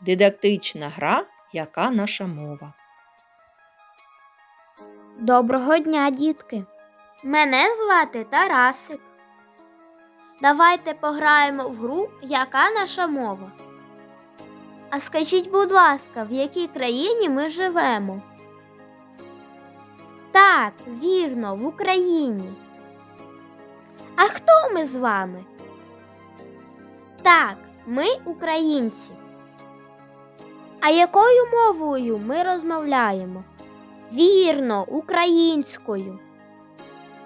Дидактична гра, яка наша мова. Доброго дня, дітки! Мене звати Тарасик. Давайте пограємо в гру Яка наша мова? А скажіть, будь ласка, в якій країні ми живемо? Так, вірно, в Україні. А хто ми з вами? Так, ми українці. А якою мовою ми розмовляємо? Вірно, українською.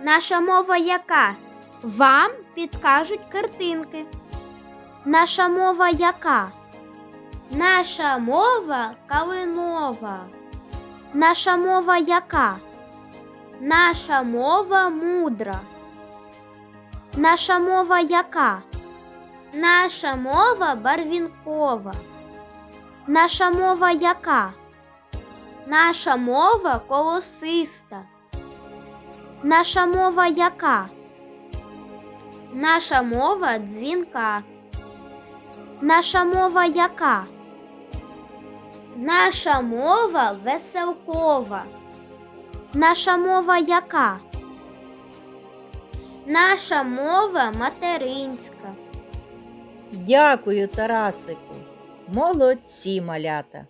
Наша мова яка? Вам підкажуть картинки. Наша мова яка? Наша мова калинова. Наша мова яка? Наша мова мудра. Наша мова яка? Наша мова барвінкова. Наша мова яка? Наша мова колосиста. Наша мова яка? Наша мова дзвінка. Наша мова яка? Наша мова веселкова. Наша мова яка? Наша мова материнська. Дякую, Тарасику. Молодці, малята.